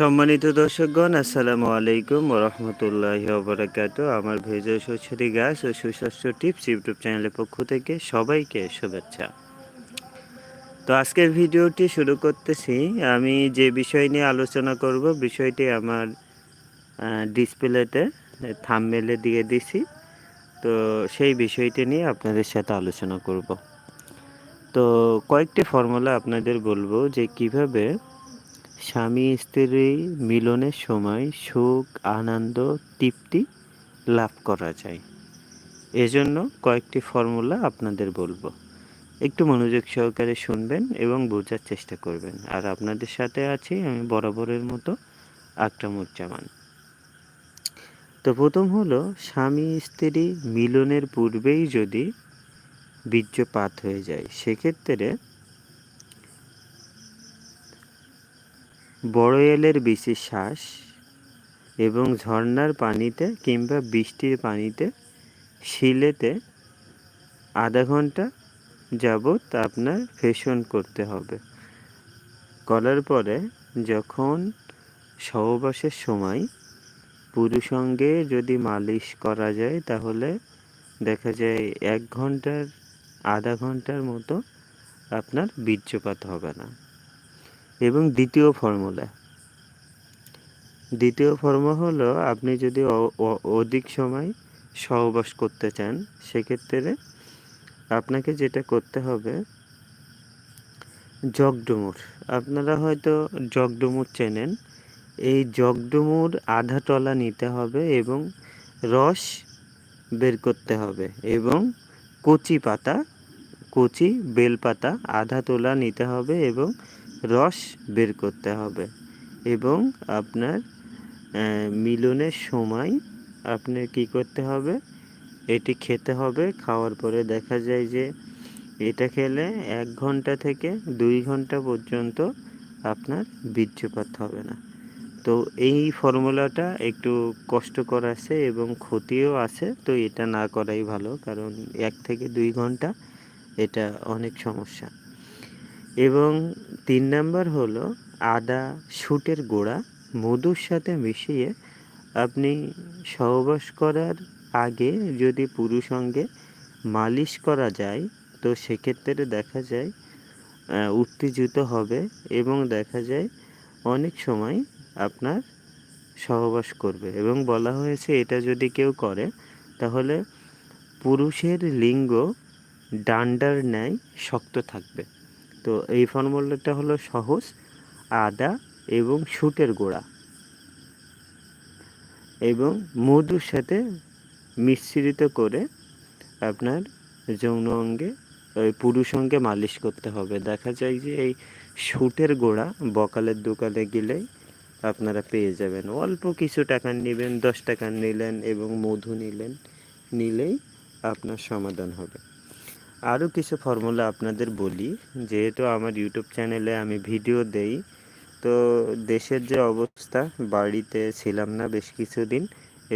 সম্মানিত দর্শকগণ, আসসালামু আলাইকুম রহমতুল্লাহ বরাকাত আমার ভেজ সরষরি গাছ ও সুস্বাস্থ্য টিপস ইউটিউব চ্যানেলের পক্ষ থেকে সবাইকে শুভেচ্ছা। তো আজকের ভিডিওটি শুরু করতেছি। আমি যে বিষয় নিয়ে আলোচনা করব, বিষয়টি আমার ডিসপ্লেতে থামমেলে দিয়ে দিছি। তো সেই বিষয়টি নিয়ে আপনাদের সাথে আলোচনা করব। তো কয়েকটি ফর্মুলা আপনাদের বলব যে কীভাবে স্বামী স্ত্রী মিলনের সময় সুখ, আনন্দ, তৃপ্তি লাভ করা যায়। এজন্য কয়েকটি ফর্মুলা আপনাদের বলব। একটু মনোযোগ সহকারে শুনবেন এবং বোঝার চেষ্টা করবেন। আর আপনাদের সাথে আছি আমি বরাবরের মতো আকরামুজ্জামান তো প্রথম হলো, স্বামী স্ত্রী মিলনের পূর্বেই যদি বীর্যপাত হয়ে যায়, সেক্ষেত্রে বড় এলের বেশি শ্বাস এবং ঝর্নার পানিতে কিংবা বৃষ্টির পানিতে শিলেতে আধা ঘণ্টা যাবৎ আপনার ফেশন করতে হবে। করার পরে যখন সহবাসের সময় পুরুষঙ্গে যদি মালিশ করা যায়, তাহলে দেখা যায় এক ঘণ্টার, আধা ঘণ্টার মতো আপনার বীর্যপাত হবে না। এবং দ্বিতীয় ফর্মুলা। দ্বিতীয় ফর্মুলা হলো আপনি যদি অধিক সময় সহবাস করতে চান, সেক্ষেত্রে আপনাকে যেটা করতে হবে জগডুমুর আপনারা হয়তো জগডুমুর চেনেন। এই জগডুমুর আধা টলা নিতে হবে এবং রস বের করতে হবে এবং কচি পাতা, কচি বেলপাতা আধা তোলা নিতে হবে এবং রস বের করতে হবে এবং আপনার মিলনের সময় আপনার কি করতে হবে? এটি খেতে হবে, খাওয়ার পরে দেখা যায় যে এটা খেলে এক ঘণ্টা থেকে দুই ঘণ্টা পর্যন্ত আপনার বীর্যপাত হবে না। তো এই ফর্মুলাটা একটু কষ্টকর আছে এবং ক্ষতিও আছে, তো এটা না করাই ভালো, কারণ এক থেকে দুই ঘণ্টা এটা অনেক সমস্যা। এবং তিন নাম্বার হলো আদা শুটের গোড়া, মধুর সাথে মিশিয়ে আপনি সহবাস করার আগে যদি পুরুষ অঙ্গে মালিশ করা যায়, তো সেক্ষেত্রে দেখা যায় উত্তেজিত হবে এবং দেখা যায় অনেক সময় আপনার সহবাস করবে। এবং বলা হয়েছে এটা যদি কেউ করে, তাহলে পুরুষের লিঙ্গ ডান্ডার ন্যায় শক্ত থাকবে। তো এই ফর্মুলাটা হলো সহজ, আদা এবং শুটের গোড়া। এবং মধুর সাথে মিশ্রিত করে আপনার যৌন অঙ্গে, ওই পুরুষ অঙ্গে মালিশ করতে হবে। দেখা যায় যে এই শুটের গোড়া বকালের দোকানে গেলেই আপনারা পেয়ে যাবেন। অল্প কিছু টাকা নেবেন, দশ টাকা নিলেন এবং মধু নিলেন, নিলেই আপনার সমাধান হবে। আরও কিছু ফর্মুলা আপনাদের বলি। যেহেতু আমার ইউটিউব চ্যানেলে আমি ভিডিও দেই, তো দেশের যে অবস্থা, বাড়িতে ছিলাম না বেশ কিছুদিন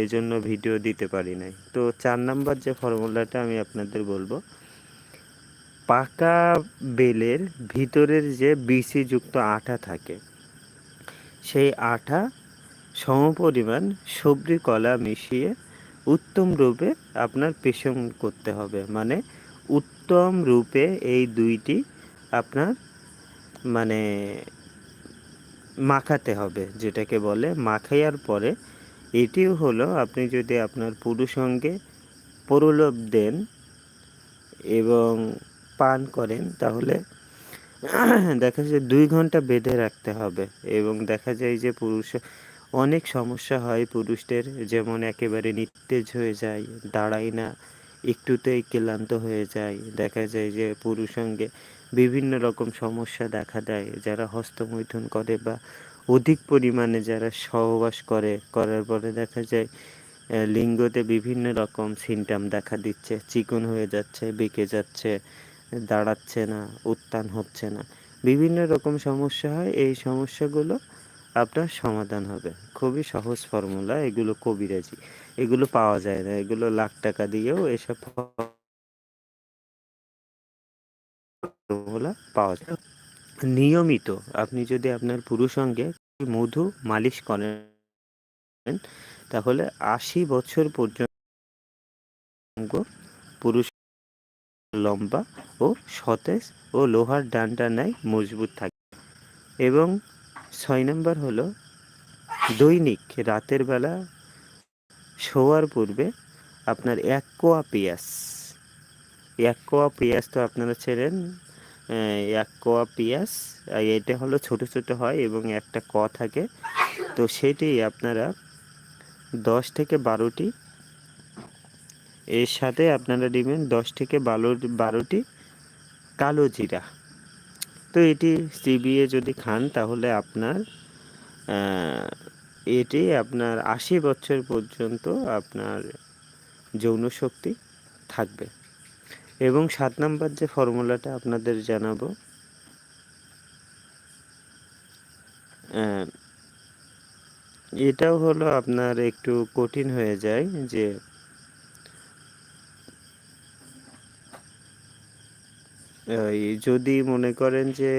এই জন্য ভিডিও দিতে পারি নাই। তো চার নাম্বার যে ফর্মুলাটা আমি আপনাদের বলব, পাকা বেলের ভিতরের যে বিসিযুক্ত আঠা থাকে, সেই আঠা সমপরিমাণ সবজি কলা মিশিয়ে উত্তম রূপে আপনার পেশন করতে হবে। মানে উত্তম রূপে এই দুইটি আপনার মানে মাখাতে হবে, যেটাকে বলে মাখাইয়ার পরে। এটিও হলো আপনি যদি আপনার পুরুষঙ্গে প্রলোভ দেন এবং পান করেন, তাহলে দেখা যায় দুই ঘণ্টা বেঁধে রাখতে হবে এবং দেখা যায় যে পুরুষ, অনেক সমস্যা হয় পুরুষদের, যেমন একেবারে নিত্তেজ হয়ে যায়, দাঁড়ায় না একটুতেই ক্লান্ত হয়ে যায়। দেখা যায় যে পুরুষঙ্গে বিভিন্ন রকম সমস্যা দেখা দেয়। যারা হস্তমৈথুন করে বা অধিক পরিমাণে যারা সহবাস করে, করার পরে দেখা যায় লিঙ্গতে বিভিন্ন রকম সিমটাম দেখা দিচ্ছে। চিকন হয়ে যাচ্ছে, বেঁকে যাচ্ছে, দাঁড়াচ্ছে না, উত্থান হচ্ছে না। বিভিন্ন রকম সমস্যা হয়। এই সমস্যাগুলো আপনার সমাধান হবে। খুবই সহজ ফর্মুলা, এগুলো কবিরাজি। এগুলো পাওয়া যায় না, এগুলো লাখ টাকা দিয়েও এসব ফর্মুলা পাওয়া যায়। নিয়মিত আপনি যদি আপনার পুরুষ সঙ্গে মধু মালিশ করেন, তাহলে আশি বছর পর্যন্ত পুরুষ লম্বা ও সতেজ ও লোহার ডানটা নেয় মজবুত থাকে। এবং ছয় নম্বর হলো, দৈনিক রাতের বেলা শোয়ার পূর্বে আপনার এক কোয়া পেঁয়াজ এক কোয়া পেঁয়াজ তো আপনারা ছেড়েন এক কোয়া পেঁয়াজ এটা হলো ছোট ছোট হয় এবং একটা ক থাকে। তো সেটি আপনারা দশ থেকে বারোটি, এর সাথে আপনারা নেবেন দশ থেকে বারো, বারোটি কালো জিরা। তো এটি চিবিয়ে যদি খান, তাহলে আপনার এটি আপনার আশি বছর পর্যন্ত আপনার যৌন শক্তি থাকবে। এবং সাত নম্বর যে ফর্মুলাটা আপনাদের জানাব এটাও হলো আপনার একটু কঠিন হয়ে যায় যে যদি মনে করেন যে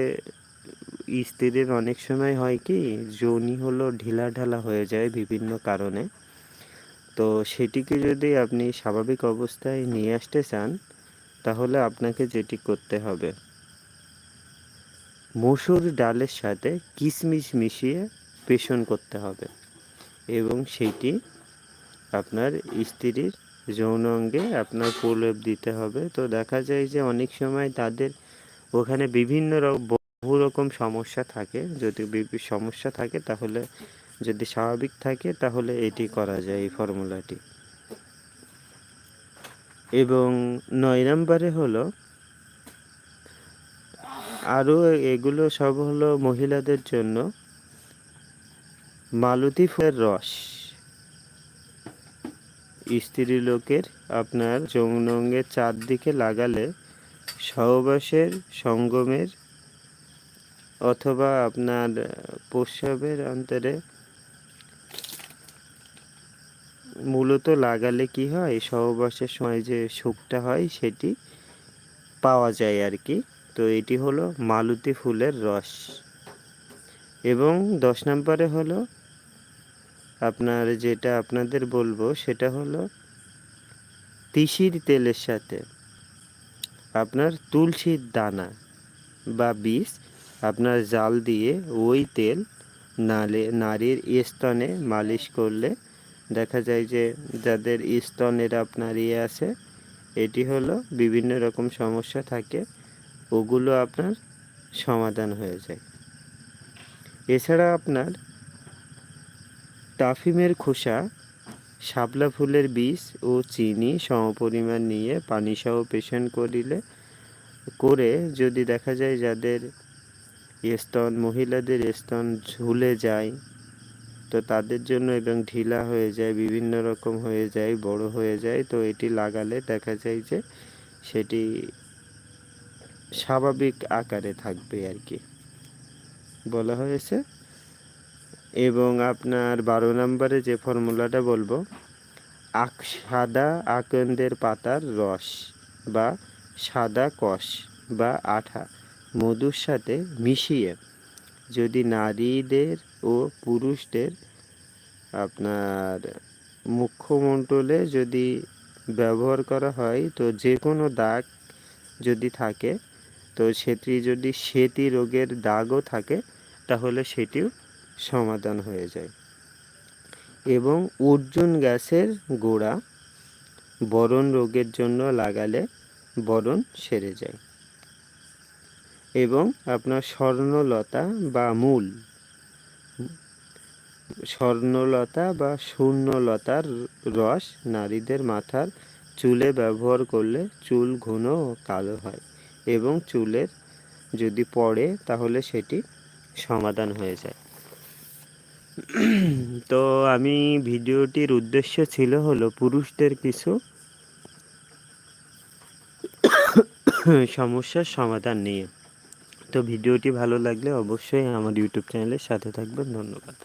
স্ত্রীর অনেক সময় হয় কি, যোনি হলো ঢিলা ঢালা হয়ে যায় বিভিন্ন কারণে। তো সেটিকে যদি আপনি স্বাভাবিক অবস্থায় নিয়ে আসতে চান, তাহলে আপনাকে যেটি করতে হবে, মসুর ডালের সাথে কিশমিশ মিশিয়ে পেষণ করতে হবে এবং সেইটি আপনার স্ত্রীর যৌন অঙ্গে আপনার প্রলেপ দিতে হবে। তো দেখা যায় যে অনেক সময় তাদের ওখানে বিভিন্ন বহু রকম সমস্যা থাকে। যদি সমস্যা থাকে তাহলে যদি স্বাভাবিক থাকে তাহলে এটি করা যায় এই ফর্মুলাটি। এবং নয় নম্বরে হলো আরও এগুলো সব হলো মহিলাদের জন্য মালতী ফুলের রস। স্ত্রী লোকের আপনার যৌনঙ্গের চারদিকে লাগালে সহবাসের সঙ্গমের অথবা আপনার প্রস্রাবের অন্তরে মূলত লাগালে কি হয়? সহবাসের সময় যে সুখটা হয়, সেটি পাওয়া যায় আর কি। তো এটি হলো মালতী ফুলের রস। এবং দশ নম্বরে হলো আপনার যেটা আপনাদের বলব সেটা হলো তিসির তেলের সাথে আপনার তুলসীর দানা বা বীজ আপনার জাল দিয়ে ওই তেল নালে, নারীর স্তনে মালিশ করলে দেখা যায় যে যাদের স্তনের আপনার ইয়ে আছে, এটি হলো বিভিন্ন রকম সমস্যা থাকে, ওগুলো আপনার সমাধান হয়ে যায়। এছাড়া আপনার টাফিমের খোসা, শাপলা ফুলের বীজ ও চিনি সমপরিমাণ নিয়ে পানিসহ পেশন করিলে, করে যদি দেখা যায় যাদের স্তন, মহিলাদের স্তন ঝুলে যায়, তো তাদের জন্য এবং ঢিলা হয়ে যায়, বিভিন্ন রকম হয়ে যায়, বড় হয়ে যায়, তো এটি লাগালে দেখা যায় যে সেটি স্বাভাবিক আকারে থাকবে আর কি। বলা হয়েছে? এবং আপনার বারো নম্বরে যে ফর্মুলাটা বলব আক সাদা আকন্দের পাতার রস বা সাদা কষ বা আঠা মধুর সাথে মিশিয়ে যদি নারীদের ও পুরুষদের আপনার মুখ্যমণ্ডলে যদি ব্যবহার করা হয়, তো যে কোনো দাগ যদি থাকে, তো সেটি যদি সেটি রোগের দাগও থাকে, তাহলে সেটিও সমাধান হয়ে যায়। এবং অর্জুন গ্যাসের গোড়া বরণ রোগের জন্য লাগালে বরণ সেরে যায়। এবং আপনার স্বর্ণলতা বা মূল, স্বর্ণলতা বা শূন্যলতার রস নারীদের মাথার চুলে ব্যবহার করলে চুল ঘন কালো হয় এবং চুলের যদি পড়ে তাহলে সেটি সমাধান হয়ে যায়। তো আমি ভিডিওটির উদ্দেশ্য ছিল হলো পুরুষদের কিছু সমস্যার সমাধান নিয়ে। তো ভিডিওটি ভালো লাগলে অবশ্যই আমার ইউটিউব চ্যানেলের সাথে থাকবেন। ধন্যবাদ।